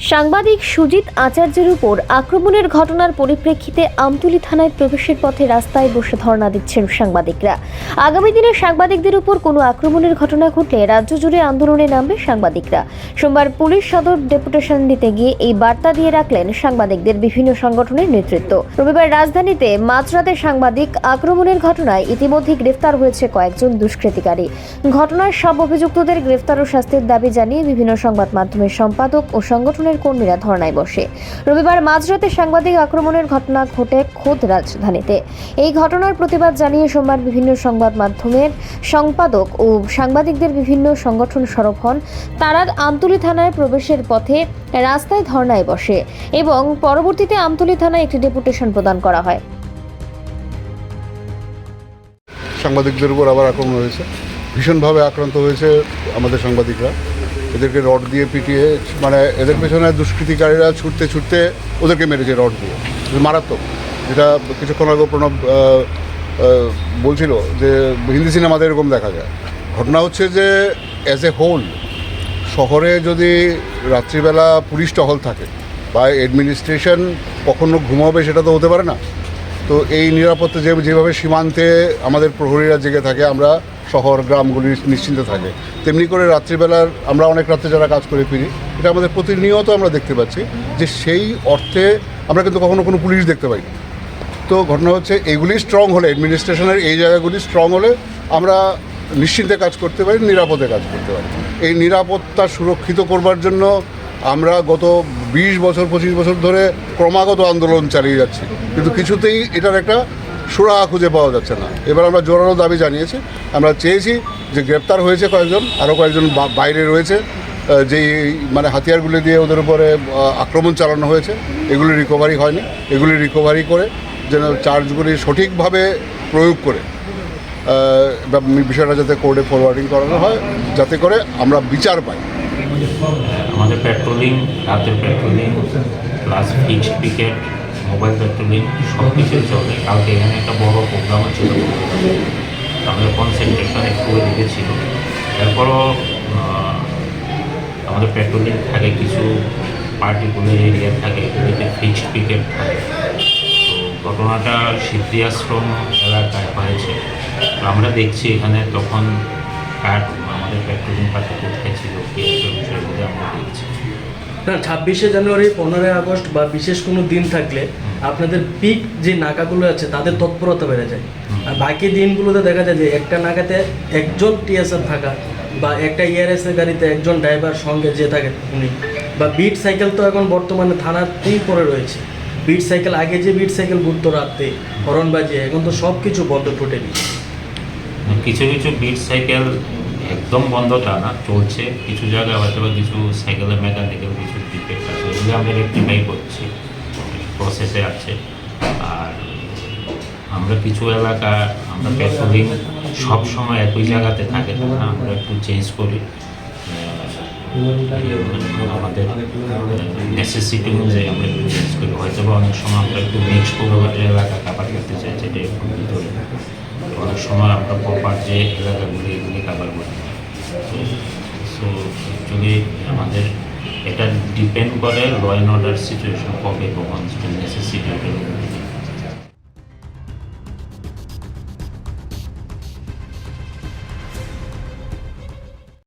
সাংবাদিক সুজিত আচার্যের উপর আক্রমণের ঘটনার পরিপ্রেক্ষিতে আমতুলি থানায় প্রবেশের পথে রাস্তায় বসে ধর্ণা দিচ্ছেন সাংবাদিকরা। আগামী দিনে সাংবাদিকদের উপর কোনো আক্রমণের ঘটনা ঘটলে রাজ্য জুড়ে আন্দোলনে নামবে সাংবাদিকরা। সোমবার পুলিশ সদর ডেপুটেশন দিতে গিয়ে এই বার্তা দিয়ে রাখলেন সাংবাদিকদের বিভিন্ন সংগঠনের নেতৃত্ব। রবিবার রাজধানীতে মাঝরাতে সাংবাদিক আক্রমণের ঘটনায় ইতিমধ্যে গ্রেফতার হয়েছে কয়েকজন দুষ্কৃতিকারী। ঘটনার সব অভিযুক্তদের গ্রেফতার ও শাস্তির দাবি জানিয়ে বিভিন্ন সংবাদ মাধ্যমের সম্পাদক ও সংগঠনের কর্মীরা ধর্নায় বসে। রবিবার মাঝরাতে সাংবাদিক আক্রমণের ঘটনা ঘটে খোদ রাজধানীতে। এই ঘটনার প্রতিবাদ জানিয়ে সোমবার বিভিন্ন সংবাদ মাধ্যমের সম্পাদক ও সাংবাদিকদের বিভিন্ন সংগঠন সরব হন। তারা আমতলী থানায় প্রবেশের পথে রাস্তায় ধর্নায় বসে এবং পরবর্তীতে আমতলী থানায় একটি ডেপুটেশন প্রদান করা হয়। সাংবাদিকদের উপর আবার আক্রমণ হয়েছে। ভীষণভাবে আক্রান্ত হয়েছে আমাদের সাংবাদিকরা। এদেরকে রড দিয়ে পিটিয়ে মানে এদের পেছনে দুষ্কৃতিকারীরা ছুটতে ছুটতে ওদেরকে মেরেছে রড দিয়ে। মারাত্মক। যেটা কিছুক্ষণ আগে প্রণব বলছিল যে হিন্দি সিনেমাতে এরকম দেখা যায়। ঘটনা হচ্ছে যে অ্যাজ এ হোল শহরে যদি রাত্রিবেলা পুলিশ টহল থাকে বা অ্যাডমিনিস্ট্রেশন কখনো ঘুমাবে সেটা তো হতে পারে না। তো এই নিরাপত্তা যে যেভাবে সীমান্তে আমাদের প্রহরীরা জেগে থাকে, আমরা শহর, গ্রামগুলি নিশ্চিন্তে থাকে। তেমনি করে রাত্রিবেলার আমরা অনেক রাত্রে যারা কাজ করে ফিরি, এটা আমাদের প্রতিনিয়ত আমরা দেখতে পাচ্ছি যে সেই অর্থে আমরা কিন্তু কখনো কোনো পুলিশ দেখতে পাই তো ঘটনা হচ্ছে, এগুলি স্ট্রং হলে অ্যাডমিনিস্ট্রেশনের এই জায়গাগুলি স্ট্রং হলে আমরা নিশ্চিন্তে কাজ করতে পারি, নিরাপদে কাজ করতে পারি। এই নিরাপত্তা সুরক্ষিত করবার জন্য আমরা গত বিশ বছর, পঁচিশ বছর ধরে ক্রমাগত আন্দোলন চালিয়ে যাচ্ছি। কিন্তু কিছুতেই এটার একটা সুরাহা খুঁজে পাওয়া যাচ্ছে না। এবার আমরা জোরালো দাবি জানিয়েছি। আমরা চেয়েছি যে গ্রেপ্তার হয়েছে কয়েকজন আরও কয়েকজন বাইরে রয়েছে যেই মানে হাতিয়ারগুলি দিয়ে ওদের উপরে আক্রমণ চালানো হয়েছে, এগুলি রিকভারি হয়নি। এগুলি রিকভারি করে যেন চার্জগুলি সঠিকভাবে প্রয়োগ করে বিষয়টা যাতে কোর্টে ফরওয়ার্ডিং করানো হয়, যাতে করে আমরা বিচার পাই। আমাদের পেট্রোলিং রাতের patrolling plus fixed picket mobile patrolling সব কিছুই চলে। কালকে এখানে একটা বড় প্রোগ্রাম ছিল। আমাদের কনসেন্ট্রেশন একটু এদিকে ছিল। এরপরও আমাদের পেট্রোলিং থাকে কিছু পার্টিকুলার এরিয়া থাকে, এগুলিতে ফিক্সড পিকেট থাকে। ঘটনাটা সিদ্ধি আশ্রম এলাকায় হয়েছে। আমরা দেখছি এখানে তখন কার আমাদের পেট্রোলিং পার্টি কোথায় ছিল কি একটা বিষয়গুলো আমরা দেখছি না ছাব্বিশে জানুয়ারি, পনেরোই আগস্ট বা বিশেষ কোনো দিন থাকলে আপনাদের পিক যে নাকাগুলো আছে, তাদের তৎপরতা বেড়ে যায়। আর বাকি দিনগুলোতে দেখা যায় যে একটা নাকাতে একজন টিএসআর থাকা বা একটা ইআরএস এর গাড়িতে একজন ড্রাইভার সঙ্গে যে থাকে উনি। বা বিট সাইকেল তো এখন বর্তমানে থানাতেই পড়ে রয়েছে। বিট সাইকেল আগে যে বিট সাইকেল ঘুরতো রাত্রে, হরণ বাজিয়ে, এখন তো সব কিছু বন্ধ টোটালি কিছু কিছু বিট সাইকেল একদম বন্ধ তা না, চলছে। কিছু জায়গায় হয়তো বা কিছু সাইকেলের মেকানিক্যাল কিছু ডিফেক্ট আছে। এগুলো আমরা রেক্টিফাই করছি। প্রসেসে আছে। আর আমরা কিছু এলাকা, আমরা পেট্রোলিং সব সময় একই জায়গাতে থাকে না। আমরা একটু চেঞ্জ করি। আমাদের নেসেসিটি অনুযায়ী আমরা একটু চেঞ্জ করি। হয়তো বা অনেক সময় আমরা একটু মিক্স করে এলাকা কাভার করতে চাই যেটা অনেক সময় আমরা প্রপার যে এলাকাগুলি এগুলি কাভার করি তো সো অ্যাকচুয়ালি আমাদের এটা ডিপেন্ড করে ল অ্যান্ড অর্ডার সিচুয়েশন কবে কখন নেসেসিটি